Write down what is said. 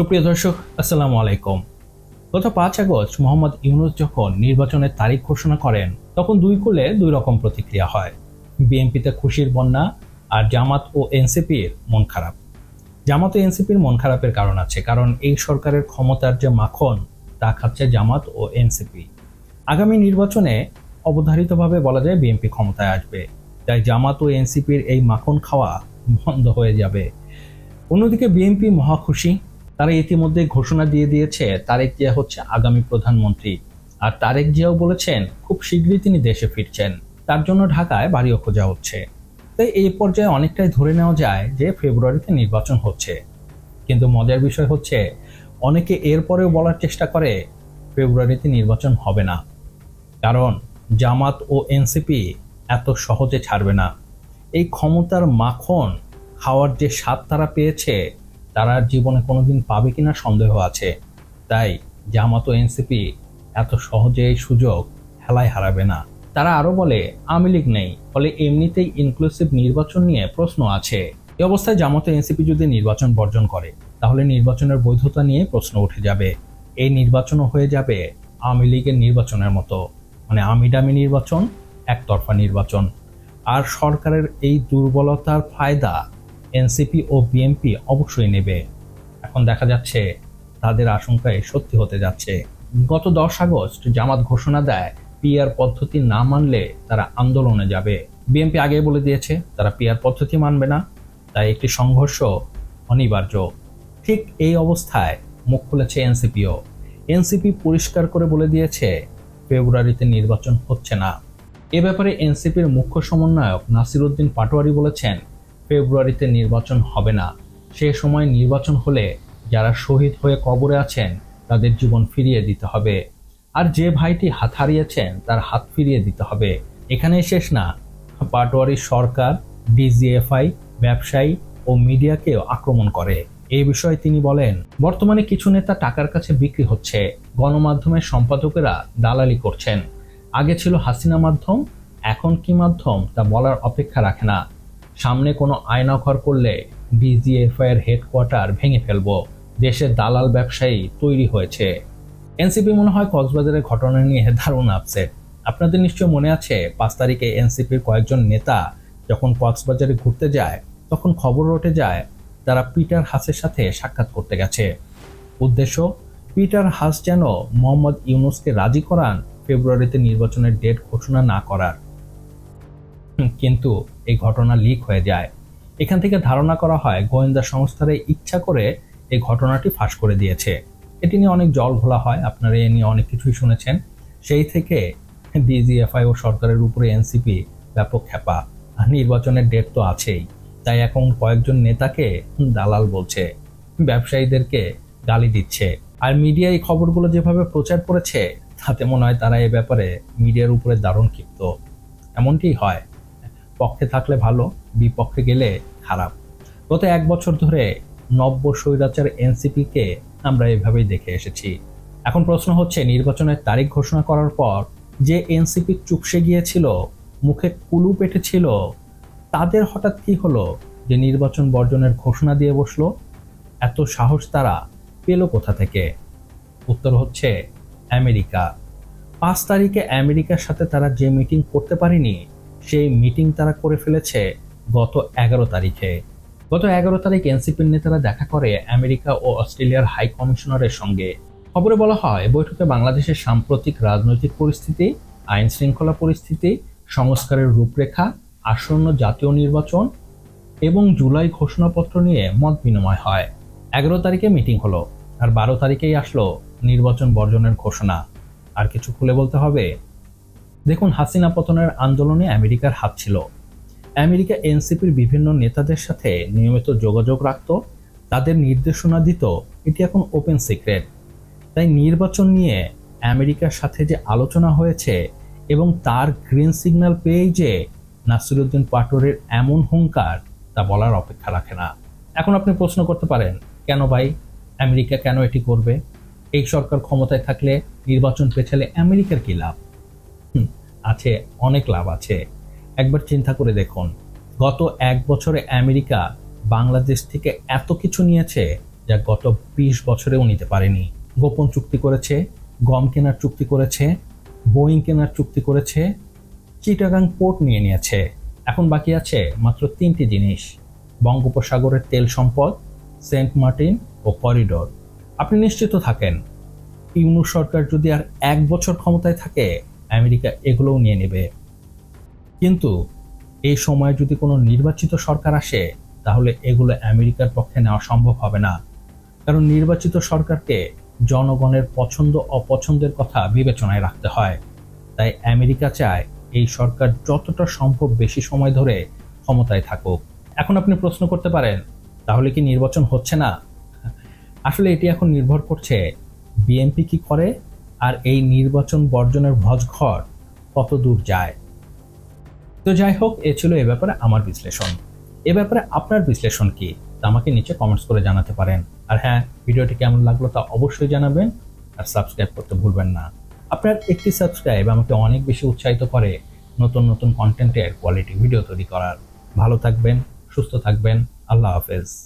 সুপ্রিয় দর্শক, আসসালামু আলাইকুম। গত পাঁচ আগস্ট মোহাম্মদ ইউনুস যখন নির্বাচনের তারিখ ঘোষণা করেন, তখন দুই কুলে দুই রকম প্রতিক্রিয়া হয়। বিএনপিতে খুশির বন্যা আর জামাত ও এনসিপির মন খারাপ। জামাত ও এনসিপির মন খারাপের কারণ আছে, কারণ এই সরকারের ক্ষমতার যে মাখন, তা খাচ্ছে জামাত ও এনসিপি। আগামী নির্বাচনে অবধারিতভাবে বলা যায় বিএনপি ক্ষমতায় আসবে, তাই জামাত ও এনসিপির এই মাখন খাওয়া বন্ধ হয়ে যাবে। অন্যদিকে বিএনপি মহা খুশি তারা ইতিমধ্যে ঘোষণা দিয়ে দিয়েছে, তারেক জিয়া হচ্ছে আগামী প্রধানমন্ত্রী। আর তারেক জিয়াও বলেছেন, খুব শীঘ্রই তিনি দেশে ফিরছেন। তার জন্য ঢাকায় বাড়িও খোঁজা হচ্ছে। তাই এই পর্যায়ে অনেকটাই ধরে নেওয়া যায় যে ফেব্রুয়ারিতে নির্বাচন হচ্ছে। কিন্তু মজার বিষয় হচ্ছে, অনেকে এরপরেও বলার চেষ্টা করে, ফেব্রুয়ারিতে নির্বাচন হবে না। কারণ জামাত ও এনসিপি এত সহজে ছাড়বে না। এই ক্ষমতার মাখন খাওয়ার যে স্বাদ তারা পেয়েছে তারা জীবনে কোনোদিন পাবে কিনা সন্দেহ আছে। তাই জামাত এনসিপি এত সহজে এই সুযোগ হেলায় হারাবে না। তারা আরও বলে, আওয়ামী লীগ নেই, ফলে এমনিতেই ইনক্লুসিভ নির্বাচন নিয়ে প্রশ্ন আছে। এই অবস্থায় জামাত এনসিপি যদি নির্বাচন বর্জন করে, তাহলে নির্বাচনের বৈধতা নিয়ে প্রশ্ন উঠে যাবে। এই নির্বাচনও হয়ে যাবে আওয়ামী লীগের নির্বাচনের মতো। মানে আমিডামি নির্বাচন, একতরফা নির্বাচন। আর সরকারের এই দুর্বলতার ফায়দা এনসিপি ও বিএনপি অবশ্যই নেবে। এখন দেখা যাচ্ছে তাদের আশঙ্কায় সত্যি হতে যাচ্ছে। গত দশ আগস্ট জামাত ঘোষণা দেয়, পিআর পদ্ধতি না মানলে তারা আন্দোলনে যাবে। বিএনপি আগে বলে দিয়েছে, তারা পিআর পদ্ধতি মানবে না। তাই একটি সংঘর্ষ অনিবার্য। ঠিক এই অবস্থায় মুখ খুলেছে এনসিপিও। এনসিপি পরিষ্কার করে বলে দিয়েছে, ফেব্রুয়ারিতে নির্বাচন হচ্ছে না। এ ব্যাপারে এনসিপির মুখ্য সমন্বয়ক নাসিরুদ্দিন পাটোয়ারি বলেছেন ফেব্রুয়ারিতে নির্বাচন হবে না। সে সময় নির্বাচন হলে যারা শহীদ হয়ে কবরে আছেন, তাদের জীবন ফিরিয়ে দিতে হবে। আর যে ভাইটি হাত হারিয়েছেন, তার হাত ফিরিয়ে দিতে হবে। এখানেই শেষ না। পাটোয়ারি সরকার, ডিজিএফআই, ব্যবসায়ী ও মিডিয়াকেও আক্রমণ করে। এই বিষয়ে তিনি বলেন, বর্তমানে কিছু নেতা টাকার কাছে বিক্রি হচ্ছে। গণমাধ্যমের সম্পাদকেরা দালালি করছেন। আগে ছিল হাসিনা মাধ্যম, এখন কি মাধ্যম তা বলার অপেক্ষা রাখে না। সামনে কোনো আয়নাঘর করলে ডিজিএফআই এর হেডকোয়ার্টার ভেঙে ফেলব। দেশের দালাল ব্যবসায়ী তৈরি হয়েছে। এনসিপি মনে হয় কক্সবাজারের ঘটনা নিয়ে দারুণ আপসেট আপনাদের নিশ্চয় মনে আছে, পাঁচ তারিখে এনসিপির কয়েকজন নেতা যখন কক্সবাজারে ঘুরতে যায়, তখন খবর রটে যায়, তারা পিটার হাসের সাথে সাক্ষাৎ করতে গেছে। উদ্দেশ্য, পিটার হাস যেন মোহাম্মদ ইউনুসকে রাজি করান, ফেব্রুয়ারিতে নির্বাচনের ডেট ঘোষণা না করার। কিন্তু এই ঘটনা লিক হয়ে যায়। এখান থেকে ধারণা করা হয় গোয়েন্দা সংস্থারে ইচ্ছা করে এই ঘটনাটি ফাঁস করে দিয়েছে। এটি নিয়ে অনেক জল ঘোলা হয়, আপনারা এ নিয়ে অনেক কিছুই শুনেছেন। সেই থেকে ডিজিএফআই ও সরকারের উপরে এনসিপি ব্যাপক আর নির্বাচনের ডেট তো আছেই। তাই এখন কয়েকজন নেতাকে দালাল বলছে। ব্যবসায়ীদেরকে গালি দিচ্ছে। আর মিডিয়া এই খবরগুলো যেভাবে প্রচার করেছে, তাতে মনে হয় তারা এ ব্যাপারে মিডিয়ার উপরে দারুণ ক্ষিপ্ত। এমনটি হয়। পক্ষে থাকলে ভালো, বিপক্ষে গেলে খারাপ। গত এক বছর ধরে নব্য স্বৈরাচার এনসিপিকে আমরা এভাবেই দেখে এসেছি। এখন প্রশ্ন হচ্ছে, নির্বাচনের তারিখ ঘোষণা করার পর যে এনসিপি চুপসে গিয়েছিল, মুখে কুলু পেটেছিল, তাদের হঠাৎ কি হলো যে নির্বাচন বর্জনের ঘোষণা দিয়ে বসল? এত সাহস তারা পেল কোথা থেকে? উত্তর হচ্ছে, আমেরিকা। পাঁচ তারিখে আমেরিকার সাথে তারা যে মিটিং করতে পারেনি সেই মিটিং তারা করে ফেলেছে গত এগারো তারিখে। গত এগারো তারিখ এনসিপির নেতারা দেখা করে আমেরিকা ও অস্ট্রেলিয়ার হাই কমিশনারের সঙ্গে। খবরে বলা হয়, বৈঠকে বাংলাদেশের সাম্প্রতিক রাজনৈতিক পরিস্থিতি, আইন শৃঙ্খলা পরিস্থিতি, সংস্কারের রূপরেখা, আসন্ন জাতীয় নির্বাচন এবং জুলাই ঘোষণাপত্র নিয়ে মত বিনিময় হয়। এগারো তারিখে মিটিং হলো, আর বারো তারিখেই আসলো নির্বাচন বর্জনের ঘোষণা। আর কিছু খুলে বলতে হবে দেখুন, হাসিনা পতনের আন্দোলনে আমেরিকার হাত ছিল। আমেরিকা এনসিপির বিভিন্ন নেতাদের সাথে নিয়মিত যোগাযোগ রাখত। তাদের নির্দেশনা দিত, এটি এখন ওপেন সিক্রেট। তাই নির্বাচন নিয়ে আমেরিকার সাথে যে আলোচনা হয়েছে এবং তার গ্রিন সিগন্যাল পেয়েই যে নাসিরুদ্দিন পাটোরের এমন হুঙ্কার, তা বলার অপেক্ষা রাখে না। এখন আপনি প্রশ্ন করতে পারেন, কেন ভাই? আমেরিকা কেন এটি করবে? এই সরকার ক্ষমতায় থাকলে নির্বাচন পেছালে আমেরিকার কী লাভ? আছে, অনেক লাভ আছে। একবার চিন্তা করে দেখুন, গত এক বছরে আমেরিকা বাংলাদেশ থেকে এত কিছু নিয়েছে যা গত বিশ বছরেও নিতে পারেনি। গোপন চুক্তি করেছে, গম কেনার চুক্তি করেছে, বোয়িং কেনার চুক্তি করেছে, চিটাগাং পোর্ট নিয়ে নিয়েছে। এখন বাকি আছে মাত্র তিনটি জিনিস, বঙ্গোপসাগরের তেল সম্পদ, সেন্ট মার্টিন ও করিডোর। আপনি নিশ্চিত থাকেন ইউনু সরকার যদি আর এক বছর ক্ষমতায় থাকে আমেরিকা এগুলোও নিয়ে নেবে। কিন্তু এই সময়ে যদি কোনো নির্বাচিত সরকার আসে, তাহলে এগুলো আমেরিকার পক্ষে নেওয়া সম্ভব হবে না। কারণ নির্বাচিত সরকারকে জনগণের পছন্দ, অপছন্দের কথা বিবেচনায় রাখতে হয়। তাই আমেরিকা চায় এই সরকার যতটা সম্ভব বেশি সময় ধরে ক্ষমতায় থাকুক। এখন আপনি প্রশ্ন করতে পারেন, তাহলে কি নির্বাচন হচ্ছে না? আসলে এটি এখন নির্ভর করছে বিএনপি কি করে আর এই নির্বাচন বর্জনের ভজঘট কত দূর যায়? তো যাই হোক, এ ছিল এ ব্যাপারে আমার বিশ্লেষণ। এ ব্যাপারে আপনার বিশ্লেষণ কি? তা আমাকে নিচে কমেন্টস করে জানাতে পারেন। আর হ্যাঁ ভিডিওটি কেমন লাগল তা অবশ্যই জানাবেন। আর সাবস্ক্রাইব করতে ভুলবেন না। আপনার একটি সাবস্ক্রাইব আমাকে অনেক বেশি উৎসাহিত করে নতুন নতুন কন্টেন্টের কোয়ালিটি ভিডিও তৈরি করার। ভালো থাকবেন, সুস্থ থাকবেন। আল্লাহ হাফেজ।